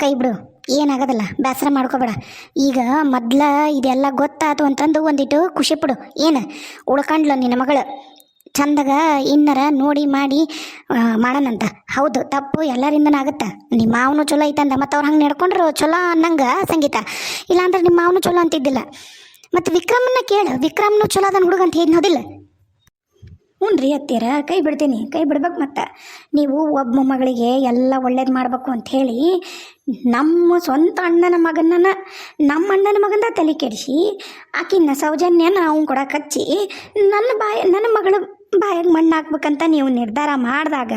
ಕೈ ಬಿಡು. ಏನಾಗೋದಿಲ್ಲ. ಬೇಸರ ಮಾಡ್ಕೋಬೇಡ. ಈಗ ಮೊದ್ಲ ಇದೆಲ್ಲ ಗೊತ್ತಾತು ಅಂತಂದು ಒಂದಿಟ್ಟು ಖುಷಿ ಪಡು. ಏನು? ಉಳ್ಕಂಡ್ಲ ನಿನ್ನ ಮಗಳು. ಚಂದಾಗ ಇನ್ನರ ನೋಡಿ ಮಾಡಿ ಮಾಡೋಣಂತ. ಹೌದು, ತಪ್ಪು ಎಲ್ಲರಿಂದನೂ ಆಗುತ್ತೆ. ನಿಮ್ಮ ಮಾವನು ಚಲೋ ಐತಂದ, ಮತ್ತು ಅವ್ರು ಹಂಗೆ ನಡ್ಕೊಂಡ್ರು ಚಲೋ ಅನ್ನಂಗೆ ಸಂಗೀತ. ಇಲ್ಲಾಂದ್ರೆ ನಿಮ್ಮ ಮಾವನು ಚಲೋ ಅಂತಿದ್ದಿಲ್ಲ. ಮತ್ತು ವಿಕ್ರಮನ್ನ ಕೇಳು. ವಿಕ್ರಮ್ನು ಚಲೋ ಅದನ್ನ ಹುಡುಗ ಅಂತ ಹೌದಿಲ್ಲ ಹ್ಞೂ ರೀ ಹತ್ತೀರ ಕೈ ಬಿಡ್ತೀನಿ, ಕೈ ಬಿಡ್ಬೇಕು ಮತ್ತೆ. ನೀವು ಒಬ್ಬ ಮೊಮ್ಮಗಳಿಗೆ ಎಲ್ಲ ಒಳ್ಳೇದು ಮಾಡಬೇಕು ಅಂತ ಹೇಳಿ ನಮ್ಮ ಸ್ವಂತ ಅಣ್ಣನ ಮಗನನ್ನ, ನಮ್ಮ ಅಣ್ಣನ ಮಗನ ತಲೆ ಕೆಡಿಸಿ ಆಕಿನ ಸೌಜನ್ಯನ ಅವ್ನು ಕೂಡ ಕಚ್ಚಿ ನನ್ನ ಬಾಯ, ನನ್ನ ಮಗಳ ಬಾಯಾಗ ಮಣ್ಣು ಹಾಕ್ಬೇಕಂತ ನೀವು ನಿರ್ಧಾರ ಮಾಡಿದಾಗ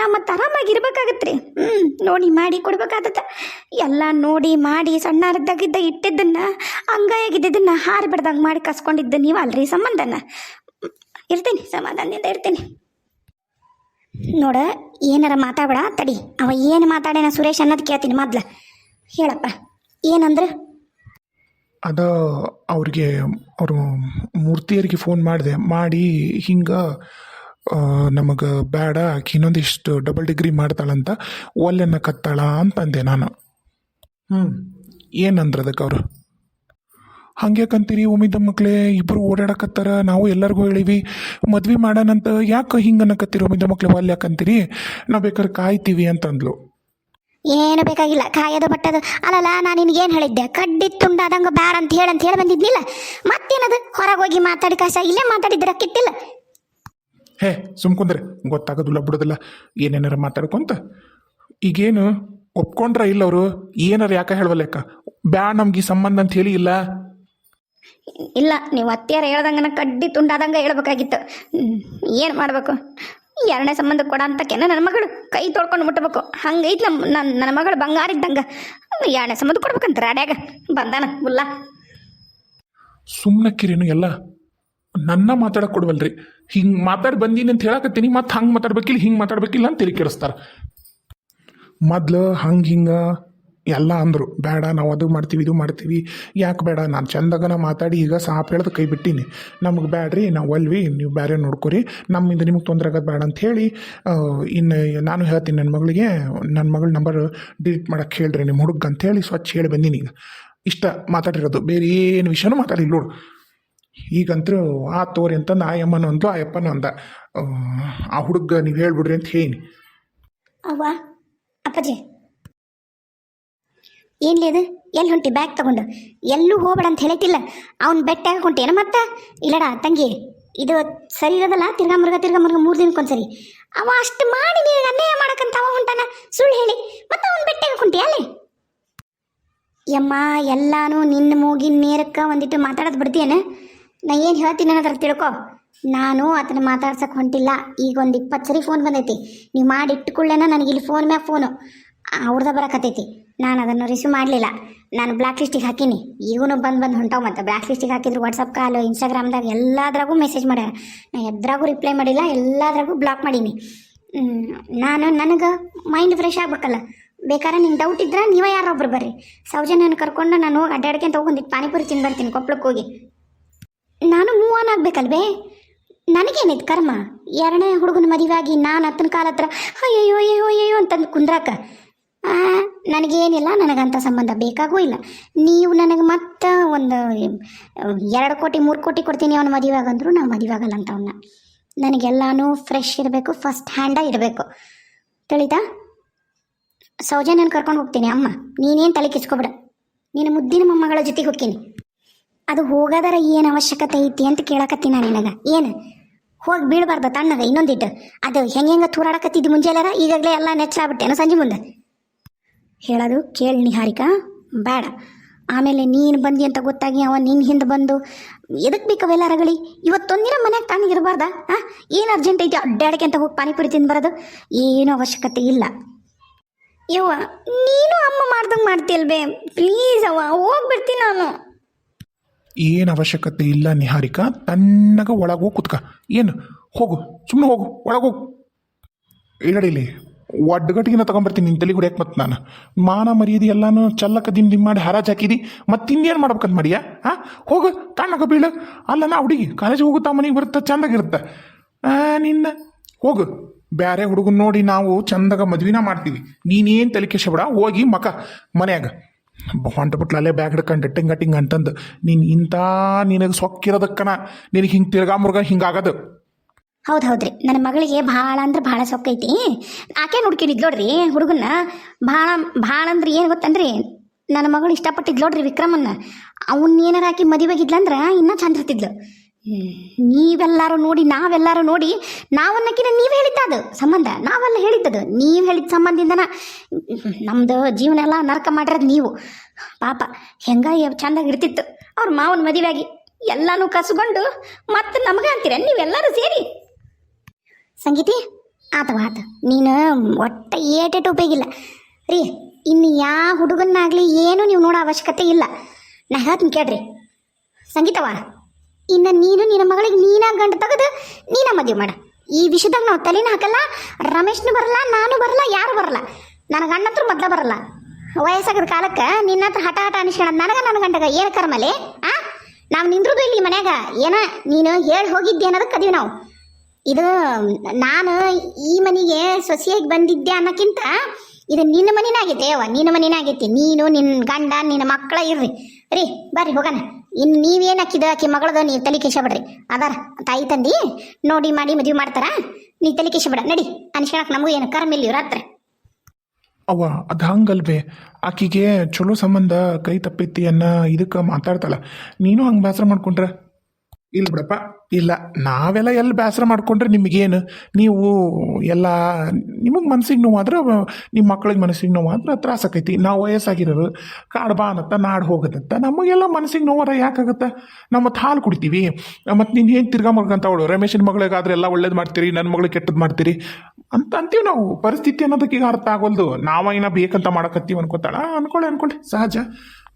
ನಮ್ಮ ತರಾಮಾಗಿರ್ಬೇಕಾಗತ್ತೆ ರೀ ಹ್ಞೂ ನೋಡಿ ಮಾಡಿ ಕೊಡ್ಬೇಕಾಗತ್ತೆ ಎಲ್ಲ ನೋಡಿ ಮಾಡಿ ಸಣ್ಣದಾಗಿದ್ದ ಇಟ್ಟಿದ್ದನ್ನು ಅಂಗಾಯಾಗಿದ್ದನ್ನು ಹಾರಿ ಬಿಡ್ದಂಗೆ ಮಾಡಿ ಕಸ್ಕೊಂಡಿದ್ದ ನೀವು ಅಲ್ರಿ ಸಂಬಂಧನ. ಇರ್ತೀನಿ, ಸಮಾಧಾನದಿಂದ ಇರ್ತೀನಿ. ನೋಡ, ಏನಾರ ಮಾತಾಡ ತಡಿ. ಅವ ಏನು ಮಾತಾಡೇನ ಸುರೇಶ್ ಅನ್ನೋದು ಕೇಳ್ತೀನಿ ಮೊದ್ಲು. ಹೇಳಪ್ಪ, ಏನಂದ್ರೆ? ಅದ ಅವ್ರಿಗೆ ಅವರು ಮೂರ್ತಿಯರಿಗೆ ಫೋನ್ ಮಾಡಿದೆ. ಮಾಡಿ ಹಿಂಗೆ ನಮಗೆ ಬೇಡ ಇನ್ನೊಂದಿಷ್ಟು ಡಬಲ್ ಡಿಗ್ರಿ ಮಾಡ್ತಾಳಂತ ಒಲ್ಲೆನ ಕತ್ತಾಳ ಅಂತಂದೆ ನಾನು. ಹ್ಞೂ ಏನಂದ್ರೆ ಅದಕ್ಕೆ ಅವರು? ಹಂಗ್ಯಾಕಂತೀರಿ ಉಮಿದ ಮಕ್ಕಳೇ ಇಬ್ಬರು ಓಡಾಡಕತ್ತಾರ ನಾವು ಎಲ್ಲರಿಗೂ ಹೇಳಿವಿ ಮದ್ವೆ ಮಾಡೋಣಂತ ಯಾಕೆ ಹಿಂಗೆ ಅನ್ನಕತ್ತೀರಿ ಉಮಿದ ಮಕ್ಕಳು ಒಲ್ಲೆ ಯಾಕಂತೀರಿ ನಾವು ಬೇಕಾದ್ರೆ ಕಾಯ್ತೀವಿ ಅಂತಂದ್ಲು. ಏನು ಬೇಕಾಗಿಲ್ಲ ಕಾಯೋದು ಬಟ್ಟದು. ಅಲ್ಲಲ್ಲ ನಾನು ನಿನಗೇನು ಹೇಳಿದ್ದೆ ಕಡ್ಡಿ ತುಂಡಾದಂಗೆ ಬ್ಯಾಡ ಅಂತ ಹೇಳಿ ಅಂತ ಹೇಳಿ ಬಂದಿದ್ನಿಲ್ಲ. ಮತ್ತೇನದು? ಹೊರಗೆ ಹೋಗಿ ಮಾತಾಡಿ ಕಾಸ ಇಲ್ಲೇ ಮಾತಾಡಿದ್ರೆ ಕಿಟ್ಟಿಲ್ಲ ಹೇ ಸುಮ್ಕುಂದ್ರೆ ಗೊತ್ತಾಗೋದಿಲ್ಲ ಬಿಡೋದಿಲ್ಲ. ಏನೇನಾರ ಮಾತಾಡ್ಕೊಂತ. ಈಗೇನು ಒಪ್ಕೊಂಡ್ರ ಇಲ್ಲ ಅವರು? ಏನಾರ ಯಾಕೆ ಲೆಕ್ಕ ಬ್ಯಾ ನಮ್ಗೆ ಈ ಸಂಬಂಧ ಅಂತ ಹೇಳಿ ಇಲ್ಲ? ಇಲ್ಲ, ನೀವು ಅತ್ತಿಯಾರ ಹೇಳ್ದಂಗನ ಕಡ್ಡಿ ತುಂಡಾದಂಗೆ ಹೇಳ್ಬೇಕಾಗಿತ್ತು. ಏನು ಮಾಡಬೇಕು? ಎರಡನೇ ಸಂಬಂಧ ಕೊಡ ಅಂತ ಕೆನ ನನ್ನ ಮಗಳು. ಕೈ ತೊಳ್ಕೊಂಡು ಮುಟ್ಟಬೇಕು ಹಂಗೈತ್ ನಮ್ಮ ನನ್ನ ನನ್ನ ಮಗಳು ಬಂಗಾರ ಇದ್ದಂಗೆ. ಎರಡನೇ ಸಂಬಂಧ ಕೊಡ್ಬೇಕಂತ ರಾಡ್ಯಾಗ. ಬಂದಾನ, ಮುಲ್ಲ. ಕಿರಿನು ಎಲ್ಲ. ನನ್ನ ಮಾತಾಡಕ್ ಕೊಡ್ವಲ್ರಿ. ಹಿಂಗೆ ಮಾತಾಡಿ ಬಂದೀನಿ ಅಂತ ಹೇಳಕತ್ತೀನಿ. ಮತ್ತೆ ಹಂಗೆ ಮಾತಾಡ್ಬೇಕಿಲ್ಲ, ಹಿಂಗೆ ಮಾತಾಡ್ಬೇಕಿಲ್ಲ ಅಂತ ತಿಳಿ ಕೆಡಿಸ್ತಾರ. ಮೊದ್ಲು ಹಂಗೆ ಹಿಂಗೆ ಎಲ್ಲ ಅಂದರು, ಬೇಡ, ನಾವು ಅದು ಮಾಡ್ತೀವಿ, ಇದು ಮಾಡ್ತೀವಿ. ಯಾಕೆ ಬೇಡ? ನಾನು ಚಂದಗನ ಮಾತಾಡಿ ಈಗ ಸಾಪ್ ಹೇಳ್ದು ಕೈ ಬಿಟ್ಟೀನಿ. ನಮಗೆ ಬೇಡ್ರಿ ನಾವು ಒಲ್ವಿ ನೀವು ಬೇರೆ ನೋಡ್ಕೊರಿ. ನಮ್ಮಿಂದ ನಿಮಗೆ ತೊಂದರೆ ಆಗೋದು ಬೇಡ ಅಂತ ಹೇಳಿ ಇನ್ನು ನಾನು ಹೇಳ್ತೀನಿ ನನ್ನ ಮಗಳಿಗೆ ನನ್ನ ಮಗಳ ನಂಬರ್ ಡಿಲೀಟ್ ಮಾಡೋಕ್ಕೆ ಹೇಳ್ರಿ ನಿಮ್ಮ ಹುಡುಗ ಅಂತ ಹೇಳಿ ಸ್ವಚ್ಛ ಹೇಳಿ ಬಂದೀನಿ ಈಗ. ಇಷ್ಟ ಮಾತಾಡಿರೋದು, ಬೇರೆ ಏನು ವಿಷಯನೂ ಮಾತಾಡಿಲ್ಲ ನೋಡು. ಈಗಂತೂ ಆ ತೋರಿ ಅಂತ ಆ ಯಮ್ಮನು ಅಂದ್ಲು ಆ ಅಂದ. ಆ ಹುಡುಗ ನೀವು ಹೇಳ್ಬಿಡ್ರಿ ಅಂತ ಹೇಳಿ ಅವ್ವ, ಅಪ್ಪಾಜಿ. ಏನ್ಲಿ ಅದು ಎಲ್ಲಿ ಹೊಂಟಿ ಬ್ಯಾಗ್ ತಗೊಂಡು? ಎಲ್ಲೂ ಹೋಗ್ಬೇಡ ಅಂತ ಹೇಳೈತಿಲ್ಲ. ಅವ್ನು ಬೆಟ್ಟಾಗ ಹೊಂಟೇನ ಮತ್ತೆ? ಇಲ್ಲಡ ತಂಗಿ, ಇದು ಸರಿ ಇರೋದಲ್ಲ, ತಿರ್ಗಾ ಮುರ್ಗ ತಿರ್ಗಾ ಮುರ್ಗ ಮೂರು ದಿನಕ್ಕೊಂದ್ಸರಿ. ಅವ ಅಷ್ಟು ಮಾಡಿ ನಿನಗೆ ಅನ್ಯಾಯ ಮಾಡಕ್ಕಂತ ಅವ ಹೊಂಟಾನ? ಸುಳ್ಳು ಹೇಳಿ. ಮತ್ತೆ ಅವ್ನು ಬೆಟ್ಟಾಗ ಹೊಂಟಿ ಅಲ್ಲಿ? ಯಮ್ಮ, ಎಲ್ಲಾನು ನಿನ್ನ ಮೂಗಿನ ನೇರಕ್ಕೆ ಒಂದಿಟ್ಟು ಮಾತಾಡೋದು ಬಿಡ್ತೀಯನ? ನಾ ಏನು ಹೇಳ್ತೀನಿ ಅನ್ನೋದ್ರ ತಿಳ್ಕೊ. ನಾನು ಆತನ ಮಾತಾಡ್ಸಕ್ಕೆ ಹೊಂಟಿಲ್ಲ. ಈಗ ಒಂದು ಇಪ್ಪತ್ತು ಸರಿ ಫೋನ್ ಬಂದೈತಿ. ನೀವು ಮಾಡಿ ಇಟ್ಕೊಳ್ಳೇನ, ನನಗೆ ಇಲ್ಲಿ ಫೋನ್ ಮ್ಯಾಗ ಫೋನು ಅವ್ರದ ಬರಕತ್ತೈತಿ. ನಾನು ಅದನ್ನು ರಿಸೀವ್ ಮಾಡಲಿಲ್ಲ. ನಾನು ಬ್ಲ್ಯಾಕ್ ಲಿಸ್ಟಿಗೆ ಹಾಕೀನಿ. ಈಗೂ ಬಂದು ಬಂದು ಹೊಂಟಾವ ಮತ್ತು. ಬ್ಲ್ಯಾಕ್ ಲಿಸ್ಟಿಗೆ ಹಾಕಿದ್ರು ವಾಟ್ಸಪ್ ಕಾಲು ಇನ್ಸ್ಟಾಗ್ರಾಮ್ದಾಗ ಎಲ್ಲದ್ರಾಗೂ ಮೆಸೇಜ್ ಮಾಡ್ಯಾರ. ನಾನು ಎದ್ರಾಗೂ ರಿಪ್ಲೈ ಮಾಡಿಲ್ಲ, ಎಲ್ಲದ್ರಾಗೂ ಬ್ಲಾಕ್ ಮಾಡೀನಿ. ನಾನು ನನಗೆ ಮೈಂಡ್ ಫ್ರೆಶ್ ಆಗ್ಬೇಕಲ್ಲ. ಬೇಕಾದ್ರೆ ನಿಂಗೆ ಡೌಟ್ ಇದ್ರೆ ನೀವೇ ಯಾರೊಬ್ರು ಬರ್ರಿ. ಸೌಜನ್ಯನ ಕರ್ಕೊಂಡು ನಾನು ಹೋಗಿ ಅಡ್ಡಾಡ್ಕೊಂತ ಹೋಗಿ ಪಾನಿಪುರಿ ತಿಂದು ಬರ್ತೀನಿ ಕೊಪ್ಪಳಕ್ಕೆ ಹೋಗಿ. ನಾನು ಮೂವ್ ಆನ್ ಆಗ್ಬೇಕಲ್ವೇ ನನಗೇನಿತ್ತು ಕರ್ಮ? ಎರಡನೇ ಹುಡುಗನ ಮದುವೆಯಾಗಿ ನಾನು ಅತ್ತನ ಕಾಲ ಹತ್ರ ಅಯ್ಯೋ ಅಯ್ಯೋ ಅಯ್ಯೋ ಅಂತಂದು ಕುಂದ್ರಾಕ. ನನಗೇನಿಲ್ಲ ನನಗಂಥ ಸಂಬಂಧ ಬೇಕಾಗೂ ಇಲ್ಲ. ನೀವು ನನಗೆ ಮತ್ತೆ ಒಂದು, ಎರಡು ಕೋಟಿ, ಮೂರು ಕೋಟಿ ಕೊಡ್ತೀನಿ ಅವನು ಮದುವೆ ಆಗಂದ್ರು ನಾವು ಮದುವೆ ಆಗಲ್ಲ ಅಂತ ಅವನ್ನ ನನಗೆಲ್ಲನೂ ಫ್ರೆಶ್ ಇರಬೇಕು ಫಸ್ಟ್ ಹ್ಯಾಂಡಾಗಿ ಇರಬೇಕು. ತಿಳಿತಾ? ಸೌಜನ್ಯನ ಕರ್ಕೊಂಡು ಹೋಗ್ತೀನಿ ಅಮ್ಮ. ನೀನೇನು ತಲೆ ಕಿಸ್ಕೊಬಿಡ ನೀನು ಮುದ್ದಿನ ಮೊಮ್ಮಗಳ ಜೊತೆಗೆ ಹೋಗ್ತೀನಿ. ಅದು ಹೋಗೋದರ ಏನು ಅವಶ್ಯಕತೆ ಐತಿ ಅಂತ ಕೇಳಕತ್ತೀನಿ ನಾನು ನಿನಗೆ? ಏನು? ಹೋಗಿ ಬೀಳಬಾರ್ದು ತಣ್ಣಗ ಇನ್ನೊಂದಿಟ್ಟು. ಅದು ಹೆಂಗೆ ಹೆಂಗೆ ತೂರಾಡಕತ್ತಿದ್ದು ಮುಂಜಾನೆರ ಈಗಾಗಲೇ ಎಲ್ಲ ನೆಚ್ಚಾಗ್ಬಿಟ್ಟೇನೋ ಸಂಜೆ ಮುಂದೆ. ಹೇಳೋದು ಕೇಳಿ ನಿಹಾರಿಕಾ, ಬೇಡ. ಆಮೇಲೆ ನೀನು ಬಂದಿ ಅಂತ ಗೊತ್ತಾಗಿ ಅವ ನಿನ್ನ ಹಿಂದೆ ಬಂದು ಎದಕ್ಕೆ ಬೇಕವೆಲ್ಲ ರಗಳಿ? ಇವತ್ತೊಂದಿನ ಮನ್ಯಾಗ ಇರಬಾರ್ದ? ಹಾಂ ಏನು ಅರ್ಜೆಂಟ್ ಐತಿ? ಅಡ್ಡಾಡಕ್ಕೆ ಅಂತ ಹೋಗಿ ಪಾನಿಪುರಿ ತಿಂದು ಬರೋದು ಏನೂ ಅವಶ್ಯಕತೆ ಇಲ್ಲ. ಯವ್ವ, ನೀನು ಅಮ್ಮ ಮಾಡ್ದಂಗೆ ಮಾಡ್ತೀಯಲ್ವೇ? ಪ್ಲೀಸ್ ಅವ ಹೋಗ್ಬಿಡ್ತೀನಿ ನಾನು. ಏನು ಅವಶ್ಯಕತೆ ಇಲ್ಲ ನಿಹಾರಿಕಾ ತನ್ನಗ ಒಳಗೋಗಿ ಕುತ್ಕ. ಏನು? ಹೋಗು ಸುಮ್ಮನೆ ಹೋಗು ಒಳಗೋಗು ಇಲ್ಲಡಿಲಿ ಒಡ್ಡಗಟ್ಟಿಗೆನ ತಗೊಂಬರ್ತೀನಿ ನಿನ್ನ ತಲೆ ಹೊಡ್ಯಾಕೆ ಮತ್ತೆ ನಾನು. ಮಾನ ಮರ್ಯಾದೆ ಎಲ್ಲಾನು ಚಲ್ಲಕ ದಿಮ್ ದಿಮ್ ಮಾಡಿ ಹರಾಜ್ ಹಾಕಿದಿ ಮತ್ತೆ ಇನ್ನೇನು ಮಾಡ್ಬೇಕಂತ ಮಾಡಿಯಾ? ಹಾಂ ಹೋಗು ಕಾಣಕ ಬೀಳು. ಅಲ್ಲ, ನಾ ಹುಡುಗಿ ಕಾಲೇಜ್ ಹೋಗುತ್ತಾ ಮನೆಗೆ ಬರುತ್ತೆ? ಚಂದಾಗಿರುತ್ತೆ ನಿನ್ನ. ಹೋಗು. ಬೇರೆ ಹುಡುಗನ್ ನೋಡಿ ನಾವು ಚಂದಾಗ ಮದ್ವಿನ ಮಾಡ್ತೀವಿ. ನೀನೇನು ತಲೆ ಕೆಸಬೇಡ ಹೋಗಿ ಮಕ ಮನ್ಯಾಗ. ಹೊಂಟಬಿಟ್ಲ ಅಲ್ಲೇ ಬ್ಯಾಗ್ ಹಿಡ್ಕೊಂಡು, ಟಿಂಗ ಟಿಂಗ ಅಂತಂದು, ನೀನು ಇಂಥ ನಿನಗೆ ಸೊಕ್ಕಿರೋದಕ್ಕನ, ನಿನಗೆ ಹಿಂಗೆ ತಿರ್ಗಾ ಮುರ್ಗ ಹಿಂಗಾಗದು. ಹೌದು ಹೌದ್ರಿ. ನನ್ನ ಮಗಳಿಗೆ ಭಾಳ ಅಂದ್ರೆ ಭಾಳ ಸೊಕ್ಕೈತಿ ಆಕೆ ನೋಡ್ಕೊಂಡಿದ್ ನೋಡ್ರಿ ಹುಡುಗನ್ನ. ಭಾಳ ಭಾಳ ಅಂದ್ರೆ ಏನು ಗೊತ್ತನ್ರಿ ನನ್ನ ಮಗಳು ಇಷ್ಟಪಟ್ಟಿದ್ ನೋಡ್ರಿ ವಿಕ್ರಮನ್ನ. ಅವನ್ನ ಏನಾರ ಆಕಿ ಮದುವೆಗಿದ್ಲಂದ್ರ ಇನ್ನೂ ಚಂದ ಇರ್ತಿದ್ಲು. ನೀವೆಲ್ಲರೂ ನೋಡಿ, ನಾವೆಲ್ಲರೂ ನೋಡಿ ನಾವನ್ನಕಿನ ನೀವು ಹೇಳಿದ್ದ ಅದು ಸಂಬಂಧ. ನಾವೆಲ್ಲ ಹೇಳಿದ್ದದು. ನೀವು ಹೇಳಿದ ಸಂಬಂಧದಿಂದನ ನಮ್ದು ಜೀವನ ಎಲ್ಲ ನರಕ ಮಾಡಿರೋದು ನೀವು. ಪಾಪ, ಹೆಂಗ ಚಂದಾಗಿ ಇರ್ತಿತ್ತು. ಅವ್ರ ಮಾವನ ಮದುವೆಯಾಗಿ ಎಲ್ಲನೂ ಕಸ್ಕೊಂಡು ಮತ್ತೆ ನಮಗೆ ಅಂತೀರ? ನೀವೆಲ್ಲರೂ ಸೇರಿ. ಸಂಗೀತಿ ಆತವ ಆತ. ನೀನು ಒಟ್ಟ ಏಟೇಟು ಉಪಯೋಗಿಲ್ಲ ರೀ, ಇನ್ನು ಯಾವ ಹುಡುಗನ್ನಾಗಲಿ ಏನು ನೀವು ನೋಡೋ ಅವಶ್ಯಕತೆ ಇಲ್ಲ. ನಾ ಹೇಳ್ತೀನಿ ಕೇಳ್ರಿ. ಸಂಗೀತವ ಇನ್ನು ನೀನು ನಿನ್ನ ಮಗಳಿಗೆ ನೀನ ಗಂಡು ತೆಗೆದು ನೀನ ಮದುವೆ ಮಾಡ. ಈ ವಿಷಯದಾಗ ನಾವು ತಲೆನ ಹಾಕಲ್ಲ, ರಮೇಶ್ನು ಬರಲ್ಲ, ನಾನು ಬರಲ್ಲ, ಯಾರು ಬರಲ್ಲ. ನನ್ನ ಗಂಡ ಹತ್ರ ಮೊದಲ ಬರಲ್ಲ. ವಯಸ್ಸಾಗದ ಕಾಲಕ್ಕೆ ನಿನ್ನ ಹತ್ರ ಹಠ ಹಠ ಅನಿಸ್ಕೊಳ್ಳೋದು ನನಗ, ನನ್ನ ಗಂಡಗ ಏನು ಕರ್ಮಲೆ, ಆ? ನಾವು ನಿಂದ್ರದು ಇಲ್ಲಿ ಮನ್ಯಾಗ, ಏನ? ನೀನು ಹೇಳಿ ಹೋಗಿದ್ದೆ ಅನ್ನೋದಕ್ಕೆ ಕದೀವಿ ನಾವು. ಇದು ನಾನು ಈ ಮನೆಗೆ ಸೊಸಿಯಾಗಿ ಬಂದಿದ್ದೆ ಅನ್ನೋಕ್ಕಿಂತ ಇದು ನಿನ್ನ ಮನೇನಾಗೈತೆ ಅವ ನಿನ್ನ ಮನೆನೇ ಆಗೈತಿ ನೀನು ನಿನ್ನ ಗಂಡ, ನಿನ್ನ ಮಕ್ಕಳ ಇರ್ರಿ. ರೀ, ಬರ್ರಿ ಹೋಗೋಣ. ಇನ್ನು ನೀವೇನು ಹಾಕಿದ ಆಕಿ ಮಗಳದ, ನೀವು ತಲೆ ಬಿಡ್ರಿ ಅದಾರ, ತಾಯಿ ತಂದಿ, ನೋಡಿ, ಮಾಡಿ ಮದುವೆ ಮಾಡ್ತಾರ? ನೀ ತಲೆ ಬಿಡ ನಡಿ. ಅನ್ಸ್ಕೊಳಕ್ ನಮಗೂ ಏನು ಕರ್ಮಿಲ್ಲ ರಾತ್ರಿ. ಅವ್ವ, ಅದು ಹಂಗಲ್ವೇ. ಆಕಿಗೆ ಚಲೋ ಸಂಬಂಧ, ಕೈ ತಪ್ಪೈತಿ ಅನ್ನೋ ಇದಕ್ಕೆ ಮಾತಾಡ್ತಾಳ. ನೀನು ಹಂಗೆ ಬೇಸರ ಮಾಡ್ಕೊಂಡ್ರೆ? ಇಲ್ಲ ಬಿಡಪ್ಪ. ಇಲ್ಲ, ನಾವೆಲ್ಲ ಎಲ್ಲಿ ಬೇಸರ ಮಾಡ್ಕೊಂಡ್ರೆ ನಿಮಗೇನು? ನೀವು ಎಲ್ಲ ನಿಮಗೆ ಮನ್ಸಿಗೆ ನೋವಾದ್ರೆ ನಿಮ್ಮ ಮಕ್ಳಿಗೆ ಮನಸ್ಸಿಗೆ ನೋವಾದ್ರೆ ತ್ರಾಸ ಆಕೈತಿ. ನಾವು ವಯಸ್ಸಾಗಿರೋದು ಕಾಡು ಬಾ ಅನ್ನತ್ತ, ನಾಡು ಹೋಗತ್ತಂತ. ನಮಗೆಲ್ಲ ಮನಸ್ಸಿಗೆ ನೋವಾರ ಯಾಕಾಗತ್ತೆ? ಮತ್ತೆ ಹಾಲು ಕುಡಿತೀವಿ. ಮತ್ತು ನೀನು ಏನು ತಿರ್ಗಾ ಮಗಂತ ಅವಳು, ರಮೇಶನ ಮಗಳಿಗಾದ್ರೆ ಎಲ್ಲ ಒಳ್ಳೇದು ಮಾಡ್ತೀರಿ ನನ್ನ ಮಗಳಿಗೆ ಕೆಟ್ಟದ್ದು ಮಾಡ್ತೀರಿ? ಅಂತ ಅಂತೀವಿ ನಾವು. ಪರಿಸ್ಥಿತಿ ಅನ್ನೋದಕ್ಕೆ ಈಗ ಅರ್ಥ ಆಗೋಲ್ದು. ನಾವೇನ ಬೇಕಂತ ಮಾಡಕತ್ತೀವಿ ಅನ್ಕೋತಾಳ? ಅನ್ಕೊಳ್ಳಿ ಅನ್ಕೊಳ್ಳಿ ಸಹಜ.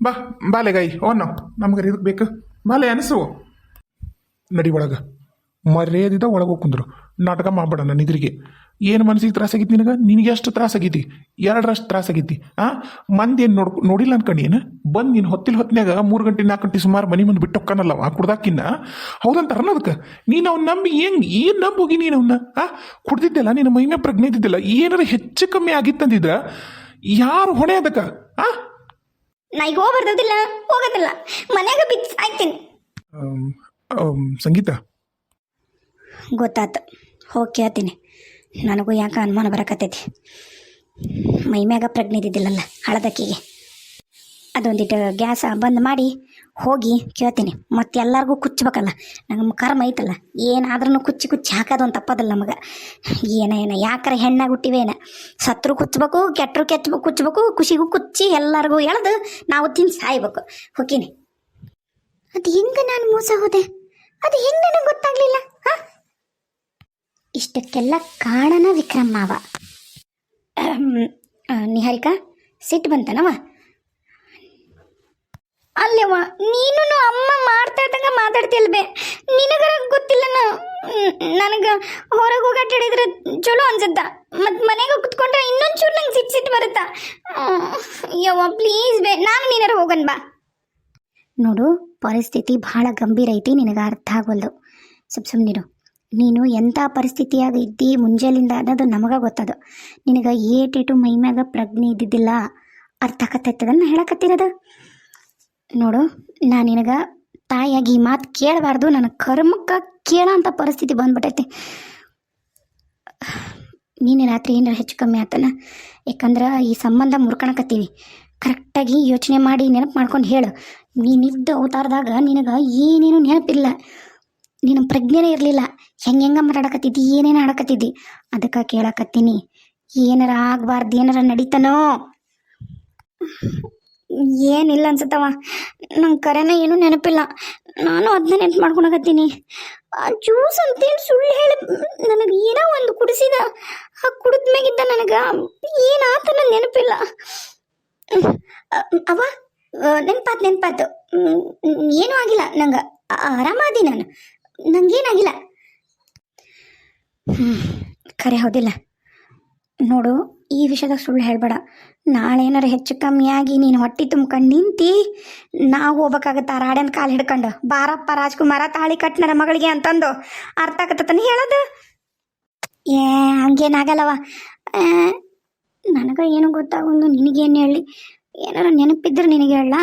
ಬಾ ಬಾಲೆಗಾಯಿ ಓ ನಾವು ನಮ್ಗೆ ಇದಕ್ಕೆ ಬೇಕು? ಬಾಲೆ, ಅನಿಸು. ನಡಿ ಒಳಗೆ. ಮರ್ಯಾದಿದ ಒಳಗೆ ಕುಂದ್ರು. ನಾಟಕ ಮಾಡಬೇಡ ನನ್ನ ಇದ್ರಿಗೆ ಏನು ಮನಸ್ಸಿಗೆ ತ್ರಾಸಾಗಿತ್ತು ನಿನಗೆ? ನಿನಗೆ ಎಷ್ಟು ತ್ರಾಸಾಗೈತಿ ಎರಡರಷ್ಟು ತ್ರಾಸಾಗೈತಿ ಆ? ಮಂದಿ ಏನು ನೋಡ್ ನೋಡಿಲ್ಲ ಅನ್ಕಂಡು ಏನು? ಬಂದು ನೀನು ಹೊತ್ತಿಲ್ ಹೊತ್ತಿನಾಗ ಮೂರು ಗಂಟೆ ನಾಲ್ಕು ಗಂಟೆ ಸುಮಾರು ಮನೆ ಮುಂದೆ ಬಿಟ್ಟು ಆ ಕುಡ್ದಾಕಿನ್ನ? ಹೌದಂತಾರಲ್ಲ ಅದಕ್ಕೆ ನೀನು ಅವ್ನ ನಂಬಿ ಹೆಂಗೆ ಏನು ನಂಬೋಗಿ ನೀನು ಅವನ್ನ ಆ? ಕುಡ್ದಿದ್ದೆಲ್ಲ ನಿನ್ನ ಮೈಮೆ ಪ್ರಜ್ಞೆ ಇದ್ದಿದ್ದಿಲ್ಲ ಏನಾರ ಹೆಚ್ಚು ಕಮ್ಮಿ ಆಗಿತ್ತಂದಿದ್ರ ಯಾರು ಹೊಣೆ ಅದಕ್ಕೆ? ಆ? ನಾ ಈಗ ಹೋಗ್ಬಾರ್ದಿಲ್ಲ ಹೋಗೋದಿಲ್ಲ. ಮನೆಯಾಗ ಬಿಚ್ಚ ಆಯ್ತೀನಿ. ಸಂಗೀತ. ಗೊತ್ತಾತು. ಹೋಗಿ ಕೇಳ್ತೀನಿ. ನನಗೂ ಯಾಕೆ ಅನುಮಾನ ಬರಕತ್ತೈತಿ? ಮೈ ಮ್ಯಾಗ ಪ್ರಜ್ಞೆ ಇದ್ದಿದ್ದಿಲ್ಲಲ್ಲ, ಹಳದಕ್ಕಿಗೆ. ಅದೊಂದಿಟ್ಟು ಗ್ಯಾಸ ಬಂದ್ ಮಾಡಿ ಹೋಗಿ ಕೇಳ್ತೀನಿ. ಮತ್ತೆ ಎಲ್ಲರಿಗೂ ಕುಚ್ಚಬೇಕಲ್ಲ ನಮ್ಮ ಕರ್ಮ ಐತಲ್ಲ ಏನಾದ್ರೂ ಕುಚ್ಚಿ ಕುಚ್ಚಿ ಹಾಕೋದು ಒಂದು ತಪ್ಪದಲ್ಲ ನಮಗೆ ಏನ ಏನ, ಯಾಕರ ಹೆಣ್ಣಾಗಿ ಹುಟ್ಟಿವೇನ? ಸತ್ರು ಕುಚ್ಚಬೇಕು ಕೆಟ್ಟರು ಕೆಚ್ಚಬೇಕು ಕುಚ್ಚಬೇಕು ಖುಷಿಗೂ ಕುಚ್ಚಿ ಎಲ್ಲರಿಗೂ ಎಳೆದು ನಾವು ತಿನ್ ಸಾಯ್ಬೇಕು. ಹೋಕಿನಿ ಅದು ಹೆಂಗೆ ನಾನು ಮೋಸ ಹೋದೆ? ಅದು ಹೆಂಗ್ ನನಗೆ ಗೊತ್ತಾಗ್ಲಿಲ್ಲ ಇಷ್ಟಕ್ಕೆಲ್ಲ ಕಾಣನ ವಿಕ್ರಮ್ ಮಾವ ನಿಹಾರಿಕಾ, ಸಿಟ್ಟು ಬಂತನವ? ಅಲ್ಲವ ನೀನು ಅಮ್ಮ ಮಾಡ್ತಾ ಇದ್ದಂಗ ಮಾತಾಡ್ತಿಲ್ಬೆ ನಿನಗರ ಗೊತ್ತಿಲ್ಲ ನನಗೆ ಹೊರಗೆ ಹೋಗಿ ಅಡ್ಡಾಡಿದ್ರೆ ಚಲೋ ಅನ್ಸುತ್ತ? ಮತ್ತು ಮನೆಗೆ ಕುತ್ಕೊಂಡ್ರೆ ಇನ್ನೊಂಚೂರು ನಂಗೆ ಸಿಟ್ಟು ಸಿಟ್ಟು ಬರುತ್ತಾ? ಯವ್ವ ಪ್ಲೀಸ್ ಬೇ, ನಾನು ನೀನಾರ ಹೋಗನ್ ಬಾ. ನೋಡು, ಪರಿಸ್ಥಿತಿ ಭಾಳ ಗಂಭೀರ ಐತಿ, ನಿನಗೆ ಅರ್ಥ ಆಗೋಲ್ದು. ಸುಮ್ ಸುಮ್ಮನಿರು ನೀನು ಎಂಥ ಪರಿಸ್ಥಿತಿಯಾಗ ಇದ್ದಿ, ಮುಂಜಾಲಿಂದ ಅನ್ನೋದು ನಮಗೆ ಗೊತ್ತದು. ನಿನಗೆ ಏಟೇಟು ಮೈಮ್ಯಾಗ ಪ್ರಜ್ಞೆ ಇದ್ದಿದ್ದಿಲ್ಲ, ಅರ್ಥ ಆಕತ್ತೈತದನ್ನ ಹೇಳಕತ್ತಿರೋದು ನೋಡು ನಾನು ನಿನಗೆ ತಾಯಿಯಾಗಿ ಈ ಮಾತು ಕೇಳಬಾರ್ದು, ನನ್ನ ಕರ್ಮಕ್ಕೆ ಕೇಳೋ ಅಂಥ ಪರಿಸ್ಥಿತಿ ಬಂದ್ಬಿಟ್ಟೈತಿ ನೀನು ರಾತ್ರಿ ಏನಾರ ಹೆಚ್ಚು ಕಮ್ಮಿ ಆತನ? ಯಾಕಂದ್ರೆ ಈ ಸಂಬಂಧ ಮುರ್ಕೊಳಕತ್ತೀವಿ ಕರೆಕ್ಟಾಗಿ ಯೋಚನೆ ಮಾಡಿ ನೆನಪು ಮಾಡ್ಕೊಂಡು ಹೇಳು. ನೀನಿದ್ದ ಅವತಾರದಾಗ ನಿನಗೆ ಏನೇನು ನೆನಪಿಲ್ಲ. ನಿನ್ನ ಪ್ರಜ್ಞೆನೇ ಇರಲಿಲ್ಲ. ಹೆಂಗೆ ಹೆಂಗೆ ಮಾತಾಡಕತ್ತಿದ್ದಿ, ಏನೇನು ಆಡಕತ್ತಿದ್ದಿ, ಅದಕ್ಕೆ ಕೇಳಕತ್ತೀನಿ. ಏನಾರ ಆಗಬಾರ್ದು, ಏನಾರ ನಡೀತಾನೋ? ಏನಿಲ್ಲ ಅನ್ಸತ್ತವ. ನಂಗೆ ಕರೆನ ಏನೂ ನೆನಪಿಲ್ಲ. ನಾನು ಅದನ್ನ ನೆನಪು ಮಾಡ್ಕೊಳಕತ್ತೀನಿ ಆ ಜ್ಯೂಸ್ ಅಂತೇಳಿ ಸುಳ್ಳು ಹೇಳಿ ನನಗೆ ಏನೋ ಒಂದು ಕುಡಿಸಿದ. ಆ ಕುಡಿದ್ಮ್ಯಾಗಿದ್ದ ನನಗೆ ಏನಾತ ನನ್ನ ನೆನಪಿಲ್ಲ. ಅವ ನೆನ್ಪಾತ್ ನೆನ್ಪಾತು ಏನೂ ಆಗಿಲ್ಲ ನಂಗೆ. ಆರಾಮಾದಿ ನಾನು. ನಂಗೇನಾಗಿಲ್ಲ. ಖರೆ ಹೌದಿಲ್ಲ. ನೋಡು, ಈ ವಿಷಯದಾಗ ಸುಳ್ಳು ಹೇಳಬೇಡ. ನಾಳೆ ಏನಾರು ಹೆಚ್ಚು ಕಮ್ಮಿ ಆಗಿ ನೀನು ಹೊಟ್ಟೆ ತುಂಬ್ಕೊಂಡು ನಿಂತಿ, ನಾವು ಹೋಗ್ಬೇಕಾಗತ್ತ ರಾಡ್ಯನ ಕಾಲು ಹಿಡ್ಕೊಂಡು. ಬಾರಪ್ಪ ರಾಜ್ಕುಮಾರ, ತಾಳಿ ಕಟ್ನರ ಮಗಳಿಗೆ ಅಂತಂದು ಅರ್ಥ ಆಗತ್ತ ಹೇಳೋದು? ಏ, ಹಂಗೇನಾಗಲ್ಲವ. ನನಗೆ ಏನು ಗೊತ್ತಾಗೊಂದು ನಿನಗೇನು ಹೇಳಿ? ಏನಾರ ನೆನಪಿದ್ರೆ ನಿನಗೆ ಹೇಳ.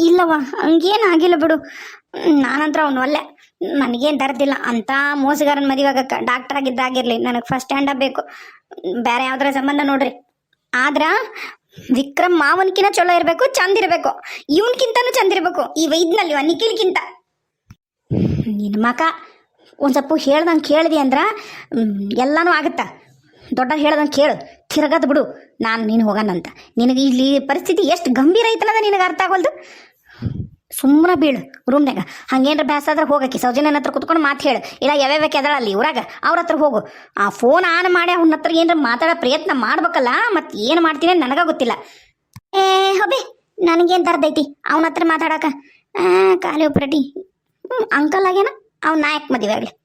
ಇಲ್ಲವ ಹಂಗೇನಾಗಿಲ್ಲ ಬಿಡು. ನಾನಂತ್ರ ಅವನು ಅಲ್ಲೇ. ನನಗೇನು ದರ್ದಿಲ್ಲ ಅಂತ ಮೋಸಗಾರನ ಮದುವೆ ಆಗಕ್ಕೆ. ಡಾಕ್ಟರ್ ಆಗಿದ್ದಾಗಿರಲಿ ನನಗೆ ಫಸ್ಟ್ ಸ್ಟ್ಯಾಂಡಪ್ ಬೇಕು. ಬೇರೆ ಯಾವ್ದಾರ ಸಂಬಂಧ ನೋಡ್ರಿ. ಆದ್ರ ವಿಕ್ರಮ್ ಮಾವನ್ಕಿನ ಚಲೋ ಇರಬೇಕು, ಚಂದ ಇರಬೇಕು. ಇವನ್ಕಿಂತನೂ ಚಂದ ಇರಬೇಕು. ಈ ವೈದ್ನಲ್ಲಿ ನಿಖಿಲ್ಕಿಂತ ನಿನ್ನ ಮಕ, ಒಂದು ಸ್ವಲ್ಪ ಹೇಳ್ದಂಗೆ ಕೇಳಿದೆ ಅಂದ್ರೆ ಎಲ್ಲನೂ ಆಗುತ್ತಾ. ದೊಡ್ಡ ಹೇಳ್ದಂಗೆ ಕೇಳು. ತಿರ್ಗದ್ ಬಿಡು. ನಾನು ನೀನು ಹೋಗನಂತ. ನಿನಗೆ ಇಲ್ಲಿ ಪರಿಸ್ಥಿತಿ ಎಷ್ಟು ಗಂಭೀರ ಐತನದ ನಿನಗೆ ಅರ್ಥ ಆಗೋಲ್ದು? ಸುಮ್ಮನೆ ಬೀಳು ರೂಮ್ನಾಗ ಹಂಗೇನ್ರ ಬ್ಯಾಸಾದ್ರೆ ಹೋಗಕ್ಕೆ. ಸೌಜನ್ಯನ ಹತ್ರ ಕುತ್ಕೊಂಡು ಮಾತು ಹೇಳು. ಇಲ್ಲ ಯಾವ್ಯಾವ ಕೆದಳ ಅಲ್ಲಿ? ಊರಾಗ? ಅವ್ರ ಹತ್ರ ಹೋಗು. ಆ ಫೋನ್ ಆನ್ ಮಾಡಿ ಅವ್ನ ಹತ್ರ ಏನಾರ ಮಾತಾಡೋ ಪ್ರಯತ್ನ ಮಾಡ್ಬೇಕಲ್ಲ ಮತ್ತೆ ಏನು ಮಾಡ್ತೀನಿ ನನಗೆ ಗೊತ್ತಿಲ್ಲ. ಏ, ಹೋಬೆ, ನನಗೇನು ತರದೈತಿ ಅವನ ಹತ್ರ ಮಾತಾಡಕ. ಖಾಲಿ ಹ್ಞೂ ಅಂಕಲ್ ಆಗ್ಯಾನ? ಅವ್ನ ನಾಯಕ್ ಮದುವೆ ಆಗಲಿ.